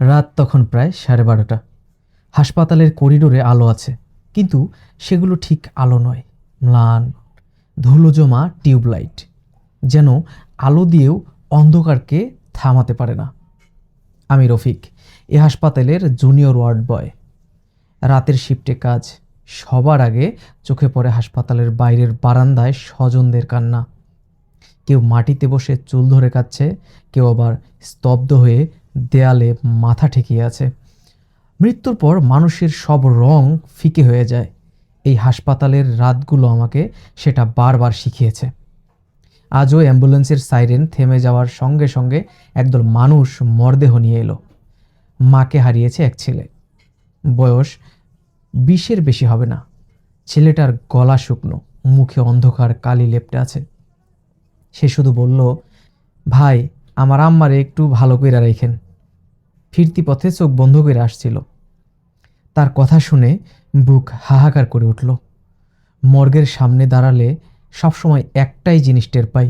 রাত তখন প্রায় সাড়ে বারোটা। হাসপাতালের করিডোরে আলো আছে, কিন্তু সেগুলো ঠিক আলো নয়, ম্লান ধুলো জমা টিউবলাইট, যেন আলো দিয়েও অন্ধকারকে থামাতে পারে না। আমি রফিক, এ হাসপাতালের জুনিয়র ওয়ার্ড বয়। রাতের শিফটে কাজ, সবার আগে চোখে পড়ে হাসপাতালের বাইরের বারান্দায় স্বজনদের কান্না। কেউ মাটিতে বসে চুল ধরে কাচ্ছে কেউ আবার স্তব্ধ হয়ে দেয়ালে মাথা ঠেকিয়ে আছে। মৃত্যুর পর মানুষের সব রং ফিকে হয়ে যায়। এই হাসপাতালের রাতগুলো আমাকে সেটা বারবার শিখিয়েছে। আজও অ্যাম্বুলেন্সের সাইরেন থেমে যাওয়ার সঙ্গে সঙ্গে একদল মানুষ মরদেহ নিয়ে এলো। মাকে হারিয়েছে এক ছেলে। বয়স বিশের বেশি হবে না। ছেলেটার গলা শুকনো, মুখে অন্ধকার কালি লেপটে আছে। সে শুধু বলল, ভাই আমার আম্মারে একটু ভালো করে রেখেন ফিরতি পথে চোখ বন্ধ করে আসছিল। তার কথা শুনে বুক হাহাকার করে উঠল। মর্গের সামনে দাঁড়ালে সবসময় একটাই জিনিস টের পাই,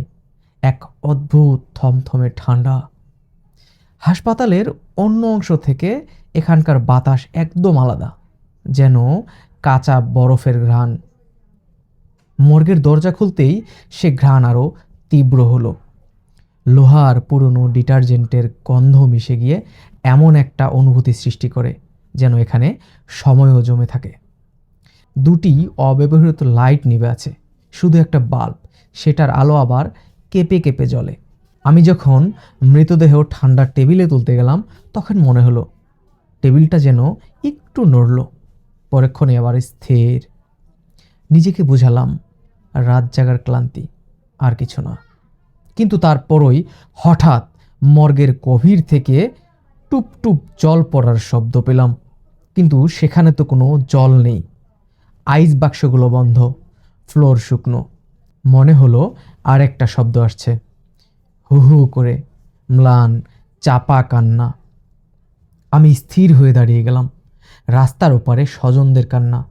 এক অদ্ভুত থমথমে ঠান্ডা। হাসপাতালের অন্য অংশ থেকে এখানকার বাতাস একদম আলাদা, যেন কাঁচা বরফের ঘ্রাণ। মর্গের দরজা খুলতেই সে ঘ্রাণ আরও তীব্র হলো। লোহার পুরনো ডিটারজেন্টের গন্ধ মিশে গিয়ে এমন একটা অনুভূতি সৃষ্টি করে যেন এখানে সময়ও জমে থাকে। দুটি অব্যবহৃত লাইট নিবে আছে, শুধু একটা বাল্ব, সেটার আলো আবার কেঁপে কেঁপে জ্বলে। আমি যখন মৃতদেহ ঠান্ডা টেবিলে তুলতে গেলাম, তখন মনে হলো, টেবিলটা যেন একটু নড়ল। পরক্ষণে আবার স্থির। নিজেকে বুঝালাম, রাত জাগার ক্লান্তি আর কিছু না। কিন্তু তারপরই হঠাৎ মর্গের গভীর থেকে টুপ টুপ জল পড়ার শব্দ পেলাম। কিন্তু সেখানে তো কোনো জল নেই। আইস বাক্সগুলো বন্ধ, ফ্লোর শুকনো। মনে হলো আর একটা শব্দ আসছে। হু হু করে ম্লান, চাপা কান্না। আমি স্থির হয়ে দাঁড়িয়ে গেলাম। রাস্তার ওপারে স্বজনদের কান্না।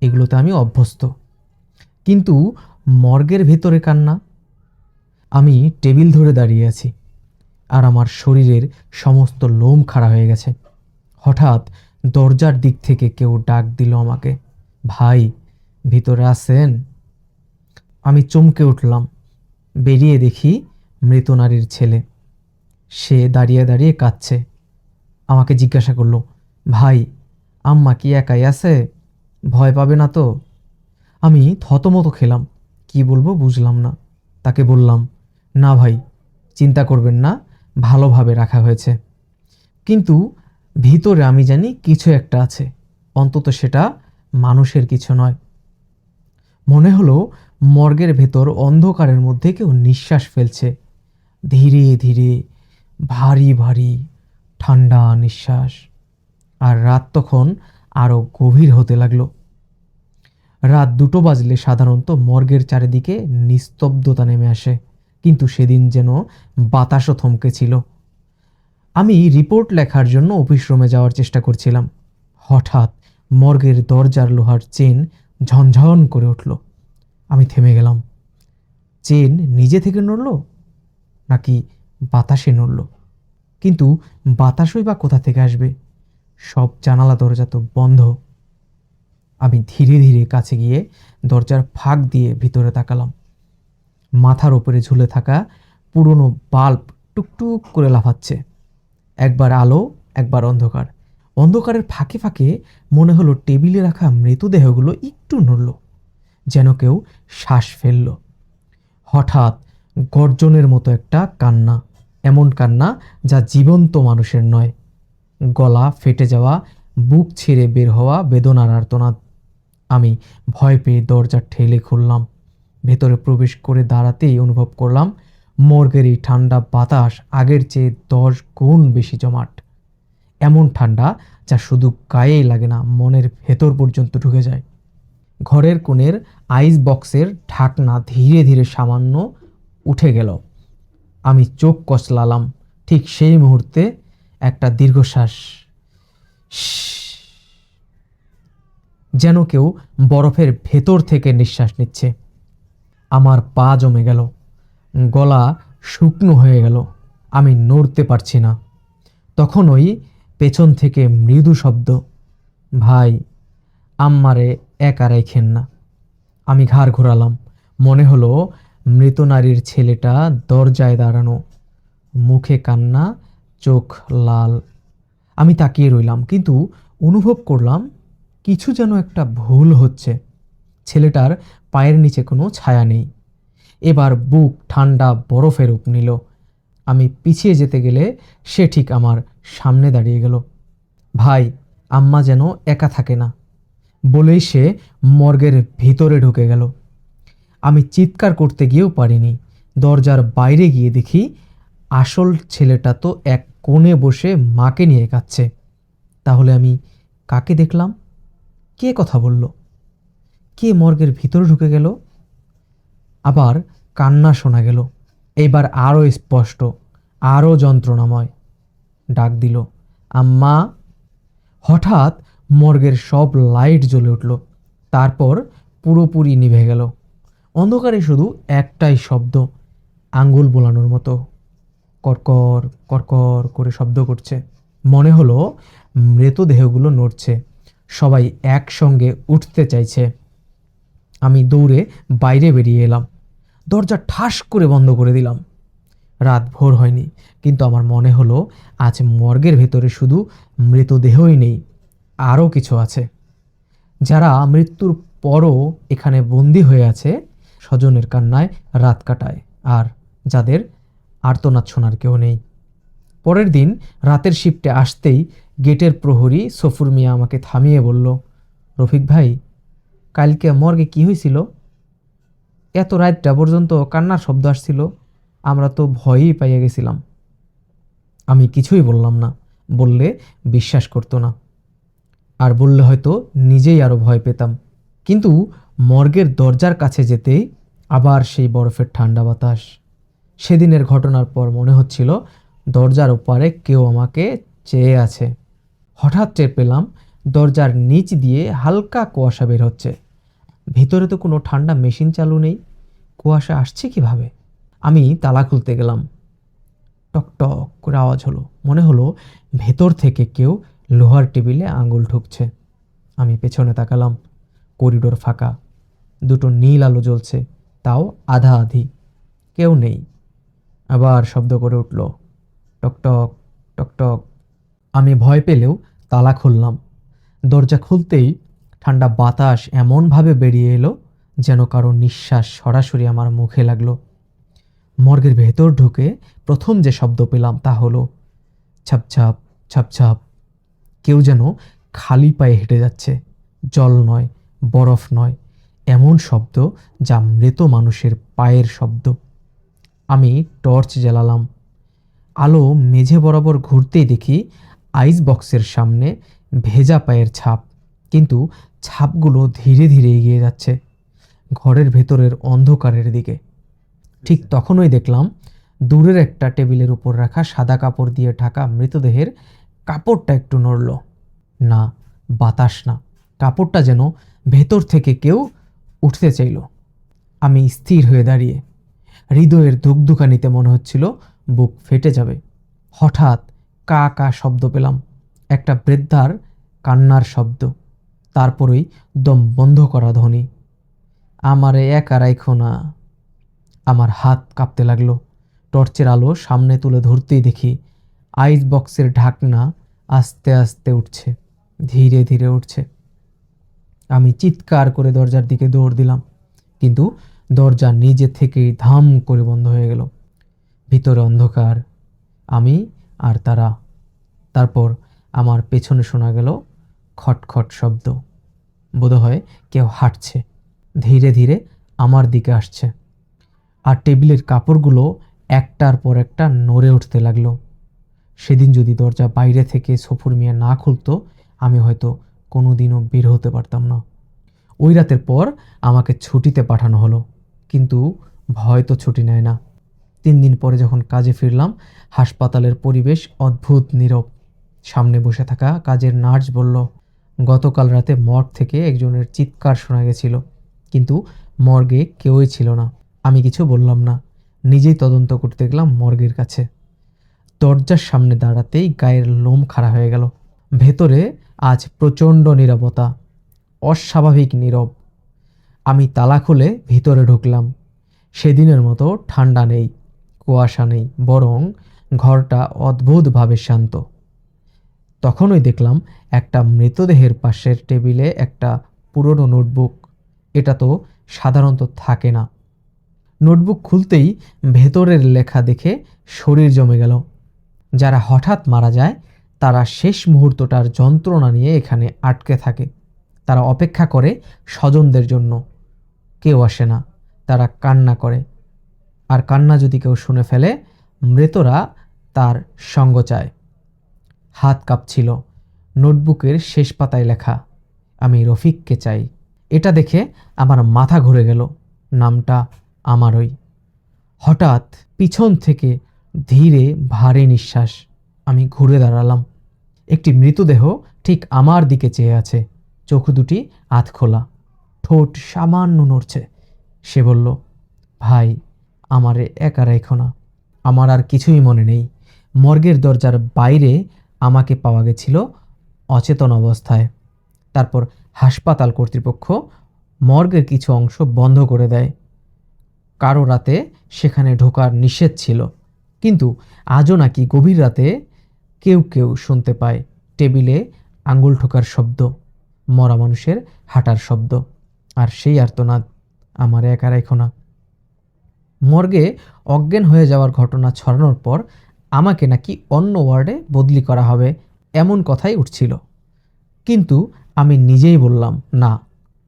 এগুলোতে আমি অভ্যস্ত। কিন্তু মর্গের ভেতরে কান্না? আমি টেবিল ধরে দাঁড়িয়ে আছি আর আমার শরীরের সমস্ত লোম খাড়া হয়ে গেছে। হঠাৎ দরজার দিক থেকে কেউ ডাক দিল আমাকে, ভাই, ভিতরে আছেন? আমি চমকে উঠলাম, বেরিয়ে দেখি মৃত নারীর ছেলে। সে দাঁড়িয়ে দাঁড়িয়ে কাঁদছে। আমাকে জিজ্ঞাসা করল, ভাই, আম্মা কি একাই আছে? ভয় পাবে না তো? আমি থতমতো খেলাম, কি বলব বুঝলাম না। তাকে বললাম না ভাই, চিন্তা করবেন না, ভালোভাবে রাখা হয়েছে। কিন্তু ভিতরে আমি জানি কিছু একটা আছে, অন্তত সেটা মানুষের কিছু নয়। মনে হলো মর্গের ভেতর অন্ধকারের মধ্যে কেউ নিঃশ্বাস ফেলছে। ধীরে ধীরে, ভারী ভারী, ঠান্ডা নিঃশ্বাস। আর রাত তখন আরও গভীর হতে লাগল। রাত দুটো বাজলে সাধারণত মর্গের চারিদিকে নিস্তব্ধতা নেমে আসে। কিন্তু সেদিন যেন বাতাসও থমকে ছিল আমি রিপোর্ট লেখার জন্য অফিস রুমে যাওয়ার চেষ্টা করছিলাম। হঠাৎ মর্গের দরজার লোহার চেন ঝনঝন করে উঠল। আমি থেমে গেলাম। চেন নিজে থেকে নড়ল নাকি বাতাসে নড়ল? কিন্তু বাতাসই বা কোথা থেকে আসবে? সব জানালা দরজা তো বন্ধ। আমি ধীরে ধীরে কাছে গিয়ে দরজার ফাঁক দিয়ে ভিতরে তাকালাম। মাথার ওপরে ঝুলে থাকা পুরনো বাল্ব টুকটুক করে লাফাচ্ছে। একবার আলো, একবার অন্ধকার। অন্ধকারের ফাঁকে ফাঁকে মনে হলো টেবিলে রাখা মৃতদেহগুলো একটু নড়ল, যেন কেউ শ্বাস ফেলল। হঠাৎ গর্জনের মতো একটা কান্না, এমন কান্না যা জীবন্ত মানুষের নয়। গলা ফেটে যাওয়া, বুক ছিঁড়ে বের হওয়া বেদনার আর্তনাদ। আমি ভয় পেয়ে দরজা ঠেলে খুললাম। ভেতরে প্রবেশ করে দাঁড়াতেই অনুভব করলাম মর্গের এই ঠান্ডা বাতাস আগের চেয়ে দশ গুণ বেশি জমাট। এমন ঠান্ডা যা শুধু গায়েই লাগে না, মনের ভেতর পর্যন্ত ঢুকে যায়। ঘরের কোণের আইস বক্সের ঢাকনা ধীরে ধীরে সামান্য উঠে গেল। আমি চোখ কচলালাম, ঠিক সেই মুহূর্তে একটা দীর্ঘশ্বাস যেন কেউ বরফের ভেতর থেকে নিঃশ্বাস নিচ্ছে আমার পা জমে গেল। গলা শুকনো হয়ে গেল। আমি নড়তে পারছি না। তখন ওই পেছন থেকে মৃদু শব্দ, ভাই, আম্মারে একা রেখেন না। আমি ঘাড় ঘোরালাম। মনে হলো মৃত নারীর ছেলেটা দরজায় দাঁড়ানো। মুখে কান্না, চোখ লাল। আমি তাকিয়ে রইলাম, কিন্তু অনুভব করলাম কিছু যেন একটা ভুল হচ্ছে। ছেলেটার পায়ের নিচে কোনো ছায়া নেই। এবার বুক ঠান্ডা বরফের রূপ নিল। আমি পিছিয়ে যেতে গেলে সে ঠিক আমার সামনে দাঁড়িয়ে গেল। ভাই, আম্মা যেন একা থাকে না, বলেই সে মর্গের ভিতরে ঢুকে গেল। আমি চিৎকার করতে গিয়েও পারিনি। দরজার বাইরে গিয়ে দেখি আসল ছেলেটা তো এক কোণে বসে মাকে নিয়ে কাচ্ছে তাহলে আমি কাকে দেখলাম? কে কথা বলল? কে মর্গের ভিতরে ঢুকে গেল। আবার কান্না শোনা গেল। এইবার আরও স্পষ্ট আরও যন্ত্রণাময় ডাক দিল, আম্মা! হঠাৎ মর্গের সব লাইট জ্বলে উঠল। তারপর পুরোপুরি নিভে গেল। অন্ধকারে শুধু একটাই শব্দ, আঙ্গুল বোলানোর মতো। কর্কর কর্কর করে শব্দ করছে। মনে হলো মৃতদেহগুলো নড়ছে। সবাই একসঙ্গে উঠতে চাইছে। আমি দৌড়ে বাইরে বেরিয়ে এলাম। দরজা ঠাস করে বন্ধ করে দিলাম। রাত ভোর হয়নি, কিন্তু আমার মনে হলো আজ মর্গের ভেতরে শুধু মৃতদেহই নেই, আরও কিছু আছে। যারা মৃত্যুর পরও এখানে বন্দি হয়ে আছে, স্বজনের কান্নায় রাত কাটায়, আর যাদের আর্তনাদ শোনার কেউ নেই। পরের দিন রাতের শিফটে আসতেই গেটের প্রহরী সফুর মিয়া আমাকে থামিয়ে বলল, রফিক ভাই কালকে মর্গে কি হয়েছিল এত রাতটা পর্যন্ত কান্নার শব্দ আসছিল, আমরা তো ভয়ই পাইয়া গেছিলাম। আমি কিছুই বললাম না, বললে বিশ্বাস করতো না। আর বললে হয়তো নিজেই আরও ভয় পেতাম। কিন্তু মর্গের দরজার কাছে যেতেই আবার সেই বরফের ঠান্ডা বাতাস। সেদিনের ঘটনার পর মনে হচ্ছিল, দরজার ওপারে কেউ আমাকে চেয়ে আছে। হঠাৎ টের পেলাম দরজার নিচ দিয়ে হালকা কুয়াশা বের হচ্ছে। ভিতরে তো কোনো ঠান্ডা মেশিন চালু নেই। কুয়াশা আসছে কীভাবে? আমি তালা খুলতে গেলাম। টক টক করে আওয়াজ হলো। মনে হলো ভেতর থেকে কেউ লোহার টেবিলে আঙুল ঠুকছে। আমি পেছনে তাকালাম। করিডোর ফাঁকা। দুটো নীল আলো জ্বলছে। তাও আধা আধি। কেউ নেই। আবার শব্দ করে উঠল। টকটক টকটক আমি ভয় পেলেও তালা খুললাম। দরজা খুলতেই ঠান্ডা বাতাস এমনভাবে বেরিয়ে এলো যেন কারও নিঃশ্বাস সরাসরি আমার মুখে লাগল। মর্গের ভেতর ঢুকে প্রথম যে শব্দ পেলাম তা হলো ছাপছাপ ছাপছাপ কেউ যেন খালি পায়ে হেঁটে যাচ্ছে। জল নয়, বরফ নয়, এমন শব্দ যা মৃত মানুষের পায়ের শব্দ। আমি টর্চ জ্বালালাম। আলো মেঝে বরাবর ঘুরতেই দেখি আইস বক্সের সামনে ভেজা পায়ের ছাপ, কিন্তু ছাপগুলো ধীরে ধীরে এগিয়ে যাচ্ছে ঘরের ভেতরের অন্ধকারের দিকে। ঠিক তখনই দেখলাম দূরের একটা টেবিলের উপর রাখা সাদা কাপড় দিয়ে ঢাকা মৃতদেহের কাপড়টা একটু নড়ল। না, বাতাস না, কাপড়টা যেন ভেতর থেকে কেউ উঠতে চাইল। আমি স্থির হয়ে দাঁড়িয়ে হৃদয়ের ধুকধুকানিতে মনে হচ্ছিল বুক ফেটে যাবে। হঠাৎ কা কা শব্দ পেলাম। একটা বৃদ্ধার কান্নার শব্দ। তারপরেই দম বন্ধ করা ধ্বনি। আমারে একা রাইখো না। আমার হাত কাঁপতে লাগল। টর্চের আলো সামনে তুলে ধরতেই দেখি আইস বক্সের ঢাকনা আস্তে আস্তে উঠছে, ধীরে ধীরে উঠছে। আমি চিৎকার করে দরজার দিকে দৌড় দিলাম, কিন্তু দরজা নিজে থেকেই ধাম করে বন্ধ হয়ে গেল। ভিতরে অন্ধকার। আমি আর তারা। তারপর আমার পেছনে শোনা গেল খটখট শব্দ। বোধহয় কেউ হাঁটছে। ধীরে ধীরে আমার দিকে আসছে। আর টেবিলের কাপড়গুলো একটার পর একটা নড়ে উঠতে লাগল। সেদিন যদি দরজা বাইরে থেকে সফুর মিয়া না খুলতো, আমি হয়তো কোনো দিনও বের হতে পারতাম না। ওই রাতের পর আমাকে ছুটিতে পাঠানো হলো, কিন্তু ভয় তো ছুটি নেয় না। তিন দিন পরে যখন কাজে ফিরলাম, হাসপাতালের পরিবেশ অদ্ভুত, নীরব। সামনে বসে থাকা কাজের নার্স বলল, গতকাল রাতে মর্গ থেকে একজনের চিৎকার শোনা গেছিল, কিন্তু মর্গে কেউই ছিল না। আমি কিছু বললাম না। নিজেই তদন্ত করতে গেলাম মর্গের কাছে। দরজার সামনে দাঁড়াতেই গায়ের লোম খাড়া হয়ে গেল। ভেতরে আজ প্রচণ্ড নীরবতা, অস্বাভাবিক নীরব। আমি তালা খুলে ভিতরে ঢুকলাম। সেদিনের মতো ঠান্ডা নেই, কুয়াশা নেই, বরং ঘরটা অদ্ভুতভাবে শান্ত। তখনই দেখলাম একটা মৃতদেহের পাশের টেবিলে একটা পুরনো নোটবুক। এটা তো সাধারণত থাকে না। নোটবুক খুলতেই ভেতরের লেখা দেখে শরীর জমে গেল। যারা হঠাৎ মারা যায়, তারা শেষ মুহূর্তটার যন্ত্রণা নিয়ে এখানে আটকে থাকে। তারা অপেক্ষা করে স্বজনদের জন্য। কেউ আসে না, তারা কান্না করে। আর কান্না যদি কেউ শুনে ফেলে, মৃতরা তার সঙ্গ চায়। হাত কাঁপছিল। নোটবুকের শেষ পাতায় লেখা, আমি রফিককে চাই। এটা দেখে আমার মাথা ঘুরে গেল। নামটা আমারই। হঠাৎ পিছন থেকে ধীরে ভারী নিঃশ্বাস আমি ঘুরে দাঁড়ালাম। একটি মৃতদেহ ঠিক আমার দিকে চেয়ে আছে। চোখ দুটি আধ খোলা। ঠোঁট সামান্য নড়ছে। সে বলল, ভাই, আমারে একা রেখো না। আমার আর কিছুই মনে নেই। মর্গের দরজার বাইরে আমাকে পাওয়া গেছিল অচেতন অবস্থায়। তারপর হাসপাতাল কর্তৃপক্ষ মর্গের কিছু অংশ বন্ধ করে দেয়। কারও রাতে সেখানে ঢোকার নিষেধ ছিল, কিন্তু আজও নাকি গভীর রাতে কেউ কেউ শুনতে পায় টেবিলে আঙ্গুল ঠোকার শব্দ, মরা মানুষের হাঁটার শব্দ, আর সেই আর্তনাদ আমার একা রেখো না। মর্গে অজ্ঞান হয়ে যাওয়ার ঘটনা ছড়ানোর পর আমাকে নাকি অন্য ওয়ার্ডে বদলি করা হবে, এমন কথাই উঠছিল। কিন্তু আমি নিজেই বললাম, না,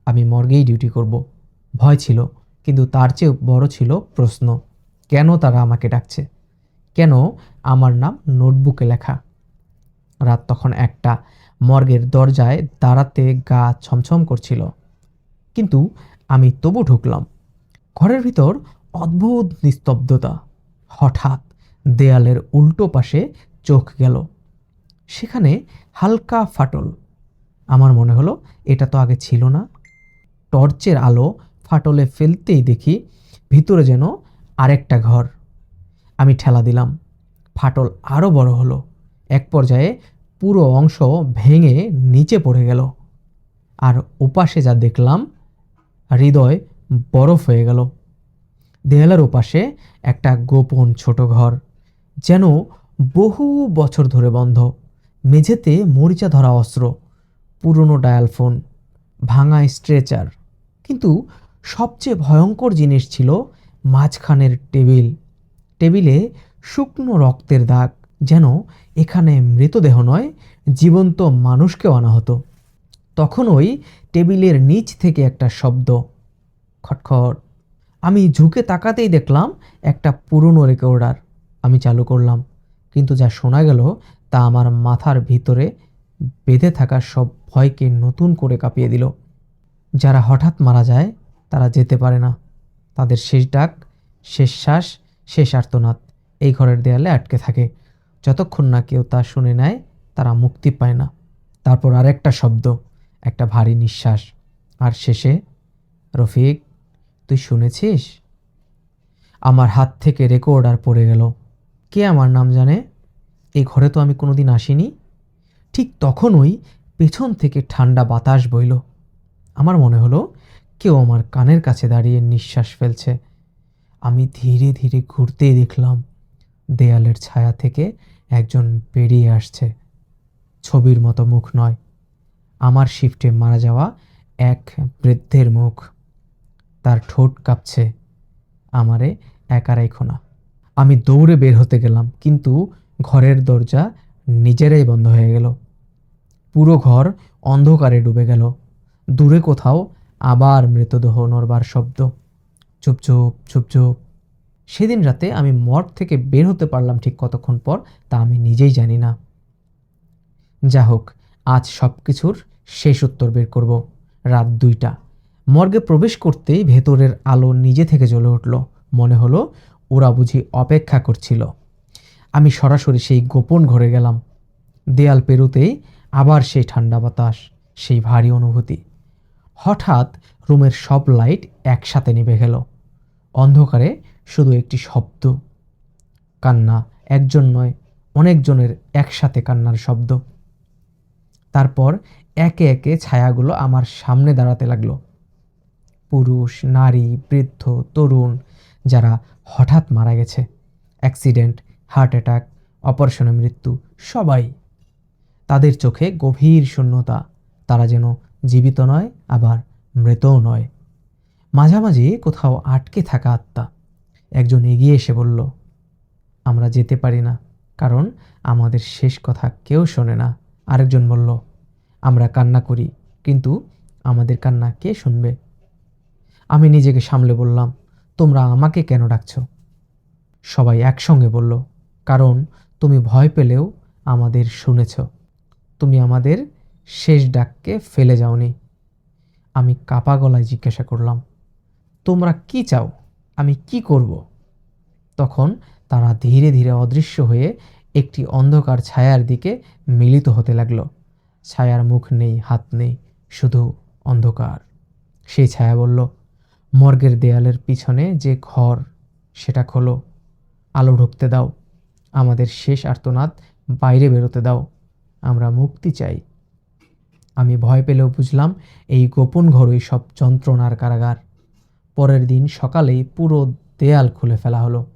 আমি মর্গেই ডিউটি করব। ভয় ছিল, কিন্তু তার চেয়ে বড় ছিল প্রশ্ন, কেন তারা আমাকে ডাকছে? কেন আমার নাম নোটবুকে লেখা? রাত তখন একটা, মর্গের দরজায় দাঁড়াতে গা ছমছম করছিল। কিন্তু আমি তবু ঢুকলাম। ঘরের ভিতর অদ্ভুত নিস্তব্ধতা, হঠাৎ দেয়ালের উল্টো পাশে চোখ গেল। সেখানে হালকা ফাটল। আমার মনে হলো, এটা তো আগে ছিল না। টর্চের আলো ফাটলে ফেলতেই দেখি ভিতরে যেন আরেকটা ঘর। আমি ঠেলা দিলাম। ফাটল আরও বড় হলো। এক পর্যায়ে পুরো অংশ ভেঙে নিচে পড়ে গেল। আর ওপাশে যা দেখলাম, হৃদয় বরফ হয়ে গেল। দেয়ালের ওপাশে একটা গোপন ছোট ঘর। যেন বহু বছর ধরে বন্ধ। মেঝেতে মরিচা ধরা অস্ত্র, পুরনো ডায়াল ফোন, ভাঙা স্ট্রেচার। কিন্তু সবচেয়ে ভয়ঙ্কর জিনিস ছিল মাঝখানের টেবিল। টেবিলে শুকনো রক্তের দাগ, যেন এখানে মৃতদেহ নয়, জীবন্ত মানুষকেও আনা হতো। তখন ওই টেবিলের নিচ থেকে একটা শব্দ, খটখট। আমি ঝুঁকে তাকাতেই দেখলাম একটা পুরনো রেকর্ডার। আমি চালু করলাম। কিন্তু যা শোনা গেল, তা আমার মাথার ভিতরে বেঁধে থাকা সব ভয়কে নতুন করে কাঁপিয়ে দিল। যারা হঠাৎ মারা যায়, তারা যেতে পারে না। তাদের শেষ ডাক, শেষ শ্বাস, শেষ আর্তনাদ। এই ঘরের দেয়ালে আটকে থাকে। যতক্ষণ না কেউ তা শুনে নেয়, তারা মুক্তি পায় না। তারপর আর একটা শব্দ, একটা ভারী নিঃশ্বাস। আর শেষে, রফিক, তুই শুনেছিস? আমার হাত থেকে রেকর্ডার পড়ে গেল। কে আমার নাম জানে? এ ঘরে তো আমি কোনোদিন আসিনি। ঠিক তখনই পেছন থেকে ঠান্ডা বাতাস বইল। আমার মনে হলো কেউ আমার কানের কাছে দাঁড়িয়ে নিঃশ্বাস ফেলছে। আমি ধীরে ধীরে ঘুরতেই দেখলাম দেয়ালের ছায়া থেকে একজন বেরিয়ে আসছে। ছবির মতো মুখ নয়। আমার শিফটে মারা যাওয়া এক বৃদ্ধের মুখ। তার ঠোঁট কাঁপছে। আমারে একা রেখো না আমি দৌড়ে বের হতে গেলাম, কিন্তু ঘরের দরজা নিজেরাই বন্ধ হয়ে গেল। পুরো ঘর অন্ধকারে ডুবে গেল। দূরে কোথাও আবার মৃতদেহ নড়বার শব্দ। চুপ চুপ চুপ চুপ। সেদিন রাতে আমি মর্গ থেকে বের হতে পারলাম ঠিক কতক্ষণ পর, তা আমি নিজেই জানি না। যা হোক, আজ সব কিছুর শেষ উত্তর বের করব। রাত দুইটা। মর্গে প্রবেশ করতেই ভেতরের আলো নিজে থেকে জ্বলে উঠল। মনে হলো ওরা বুঝি অপেক্ষা করছিল। আমি সরাসরি সেই গোপন ঘরে গেলাম। দেয়াল পেরোতেই আবার সেই ঠান্ডা বাতাস, সেই ভারী অনুভূতি। হঠাৎ রুমের সব লাইট একসাথে নিভে গেল। অন্ধকারে শুধু একটি শব্দ। কান্না একজন নয়, অনেকজনের একসাথে কান্নার শব্দ। তারপর একে একে ছায়াগুলো আমার সামনে দাঁড়াতে লাগল। পুরুষ, নারী, বৃদ্ধ, তরুণ যারা হঠাৎ মারা গেছে। অ্যাক্সিডেন্ট, হার্ট অ্যাটাক, অপারেশনে মৃত্যু, সবাই। তাদের চোখে গভীর শূন্যতা। তারা যেন জীবিত নয়, আবার মৃতও নয়। মাঝামাঝি কোথাও আটকে থাকা আত্মা। একজন এগিয়ে এসে বলল, আমরা যেতে পারি না, কারণ আমাদের শেষ কথা কেউ শোনে না। আরেকজন বলল, আমরা কান্না করি, কিন্তু আমাদের কান্না কে শুনবে? আমি নিজেকে সামলে বললাম তোমরা আমাকে কেন ডাকছ? সবাই একসঙ্গে বলল, কারণ তুমি ভয় পেলেও আমাদের শুনেছ। তুমি আমাদের শেষ ডাককে ফেলে যাওনি। আমি কাপা গলায় জিজ্ঞাসা করলাম, তোমরা কি চাও? আমি কি করব? তখন তারা ধীরে ধীরে অদৃশ্য হয়ে একটি অন্ধকার ছায়ার দিকে মিলিত হতে লাগল। ছায়ার মুখ নেই, হাত নেই, শুধু অন্ধকার। সেই ছায়া বলল মর্গের দেয়ালের পিছনে যে ঘর, সেটা খোলো। আলো ঢুকতে দাও। আমাদের শেষ আর্তনাদ, বাইরে বেরোতে দাও। আমরা মুক্তি চাই। আমি ভয় পেলেও বুঝলাম, এই গোপন ঘরই সব যন্ত্রণার কারাগার। পরের দিন সকালেই পুরো দেয়াল খুলে ফেলা হলো।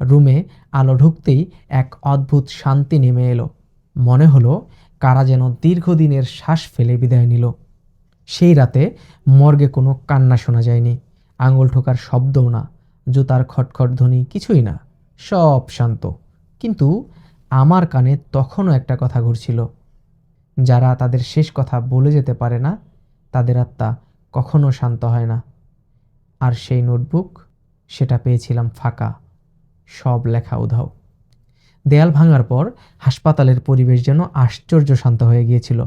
রুমে আলো ঢুকতেই এক অদ্ভুত শান্তি নেমে এলো। মনে হলো কারা যেন দীর্ঘদিনের শ্বাস ফেলে বিদায় নিল। সেই রাতে মর্গে কোনো কান্না শোনা যায়নি, আঙুল ঠোকার শব্দও না, জুতার খটখট ধ্বনি কিছুই না, সব শান্ত। কিন্তু আমার কানে তখনও একটা কথা ঘুরছিল। যারা তাদের শেষ কথা বলে যেতে পারে না, তাদের আত্মা কখনো শান্ত হয় না। আর সেই নোটবুক, সেটা পেয়েছিলাম ফাঁকা, সব লেখা উধাও। দেয়াল ভাঙার পর হাসপাতালের পরিবেশ যেন আশ্চর্য শান্ত হয়ে গিয়েছিল।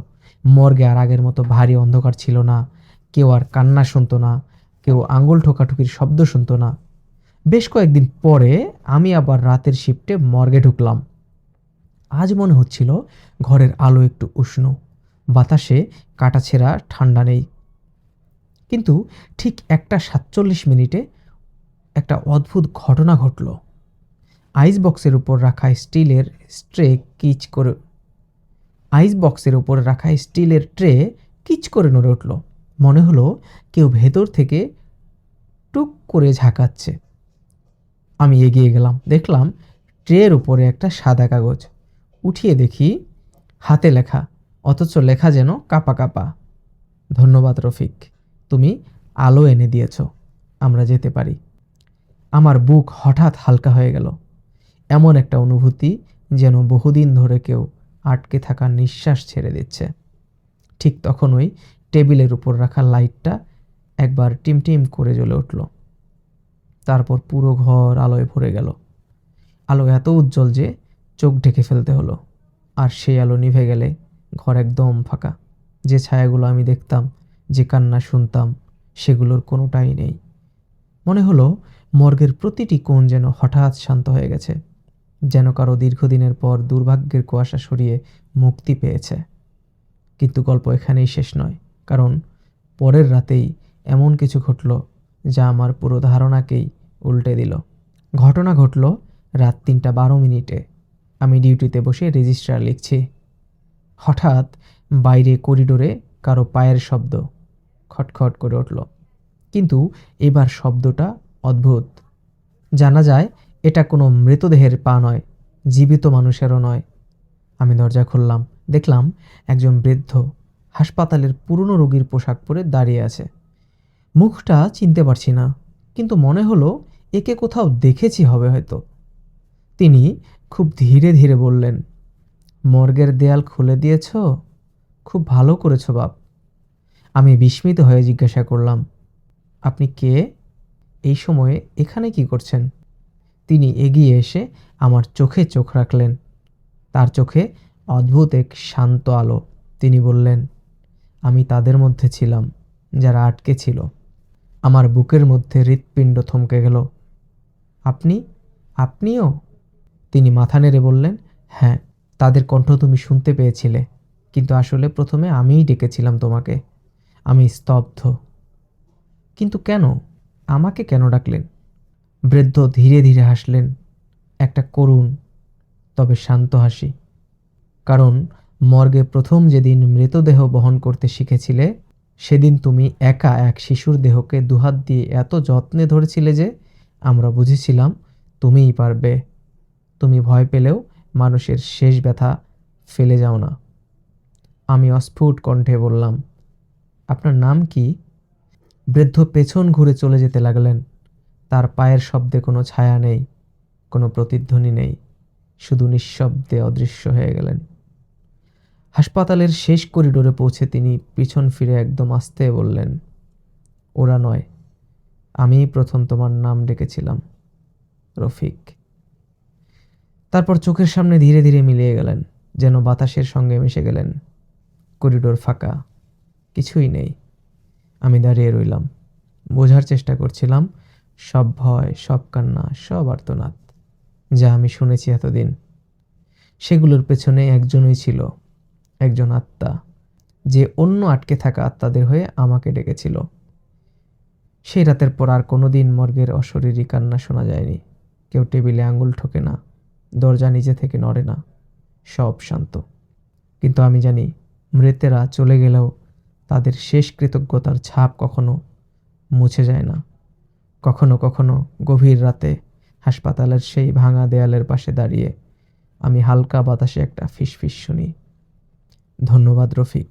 মর্গে আর আগের মতো ভারী অন্ধকার ছিল না। কেউ আর কান্না শুনতো না। কেউ আঙ্গুল ঠোকাঠুকির শব্দ শুনতো না। বেশ কয়েকদিন পরে আমি আবার রাতের শিফটে মর্গে ঢুকলাম। আজ মনে হচ্ছিল ঘরের আলো একটু উষ্ণ। বাতাসে কাটাছেঁড়া ঠান্ডা নেই। কিন্তু ঠিক একটা সাতচল্লিশ মিনিটে একটা অদ্ভুত ঘটনা ঘটল। আইস বক্সের উপর রাখা স্টিলের স্ট্রে কিচ করে আইস বক্সের উপর রাখা স্টিলের ট্রে কিচ করে নড়ে উঠল। মনে হলো কেউ ভেতর থেকে টুক করে ঝাঁকাচ্ছে। আমি এগিয়ে গেলাম, দেখলাম ট্রের উপরে একটা সাদা কাগজ। উঠিয়ে দেখি হাতে লেখা, অথচ লেখা যেন কাপা কাপা। ধন্যবাদ, রফিক, তুমি আলো এনে দিয়েছ, আমরা যেতে পারি। আমার বুক হঠাৎ হালকা হয়ে গেল। এমন একটা অনুভূতি যেন বহুদিন ধরে কেউ আটকে থাকা নিঃশ্বাস ছেড়ে দিচ্ছে। ঠিক তখনই টেবিলের উপর রাখা লাইটটা একবার টিমটিম করে জ্বলে উঠল। তারপর পুরো ঘর আলোয় ভরে গেল। আলো এত উজ্জ্বল যে চোখ ঢেকে ফেলতে হলো। আর সেই আলো নিভে গেলে ঘর একদম ফাঁকা। যে ছায়াগুলো আমি দেখতাম, যে কান্না শুনতাম, সেগুলোর কোনোটাই নেই। মনে হলো মর্গের প্রতিটি কোণ যেন হঠাৎ শান্ত হয়ে গেছে। যেন কারও দীর্ঘদিনের পর দুর্ভাগ্যের কুয়াশা সরিয়ে মুক্তি পেয়েছে। কিন্তু গল্প এখানেই শেষ নয়, কারণ পরের রাতেই এমন কিছু ঘটল যা আমার পুরো ধারণাকেই উল্টে দিল। ঘটনা ঘটল রাত তিনটা বারো মিনিটে। আমি ডিউটিতে বসে রেজিস্ট্রার লিখছি। হঠাৎ বাইরে করিডোরে কারও পায়ের শব্দ খটখট করে উঠল। কিন্তু এবার শব্দটা অদ্ভুত। জানা যায় এটা কোনো মৃতদেহের পা নয়, জীবিত মানুষেরও নয়। আমি দরজা খুললাম, দেখলাম একজন বৃদ্ধ হাসপাতালের পুরনো রোগীর পোশাক পরে দাঁড়িয়ে আছে। মুখটা চিনতে পারছি না, কিন্তু মনে হলো একে কোথাও দেখেছি হবে হয়তো। তিনি খুব ধীরে ধীরে বললেন, মর্গের দেয়াল খুলে দিয়েছ? খুব ভালো করেছ বাপ। আমি বিস্মিত হয়ে জিজ্ঞাসা করলাম, আপনি কে? এই সময়ে এখানে কি করছেন? তিনি এগিয়ে এসে আমার চোখে চোখ রাখলেন। তার চোখে অদ্ভুত এক শান্ত আলো। তিনি বললেন, আমি তাদের মধ্যে ছিলাম, যারা আটকে ছিল। আমার বুকের মধ্যে হৃৎপিণ্ড থমকে গেল। আপনি, আপনিও? তিনি মাথা নেড়ে বললেন হ্যাঁ তাদের কণ্ঠ তুমি শুনতে পেয়েছিলে, কিন্তু আসলে প্রথমে আমিই ডেকেছিলাম তোমাকে। আমি স্তব্ধ। কিন্তু কেন? আমাকে কেন ডাকলেন? বৃদ্ধ ধীরে ধীরে হাসলেন, একটা করুণ, তবে শান্ত হাসি। কারণ মর্গে প্রথম যেদিন মৃতদেহ বহন করতে শিখেছিলে, সেদিন তুমি একা এক শিশুর দেহকে দুহাত দিয়ে এত যত্নে ধরেছিলে যে আমরা বুঝেছিলাম তুমিই পারবে। তুমি ভয় পেলেও মানুষের শেষ ব্যথা ফেলে যাও না। আমি অস্ফুট কণ্ঠে বললাম, আপনার নাম কি? বৃদ্ধ পেছন ঘুরে চলে যেতে লাগলেন। তার পায়ের শব্দে কোনো ছায়া নেই, কোনো প্রতিধ্বনি নেই, শুধু নিঃশব্দে অদৃশ্য হয়ে গেলেন। হাসপাতালের শেষ করিডোরে পৌঁছে তিনি পিছন ফিরে একদম আস্তে বললেন, ওরা নয়, আমিই প্রথম তোমার নাম ডেকেছিলাম, রফিক। তারপর চোখের সামনে ধীরে ধীরে মিলিয়ে গেলেন, যেন বাতাসের সঙ্গে মিশে গেলেন। করিডোর ফাঁকা, কিছুই নেই। আমি দাঁড়িয়ে রইলাম, বোঝার চেষ্টা করছিলাম সব ভয়, সব কান্না, সব আর্তনাদ যা আমি শুনেছি এতদিন। সেগুলোর পেছনে একজনই ছিল, একজন আত্মা, যে অন্য আটকে থাকা আত্মাদের হয়ে আমাকে ডেকেছিল। সেই রাতের পর আর কোনো দিন মর্গের অশরীরী কান্না শোনা যায়নি। কেউ টেবিলে আঙুল ঠোকে না, দরজা নিজে থেকে নড়ে না, সব শান্ত। কিন্তু আমি জানি, মৃতেরা চলে গেলেও তাদের শেষ কৃতজ্ঞতার ছাপ কখনো মুছে যায় না। কখনো কখনো গভীর রাতে হাসপাতালের সেই ভাঙা দেয়ালের পাশে দাঁড়িয়ে আমি হালকা বাতাসে একটা ফিসফিস শুনি। ধন্যবাদ রফিক।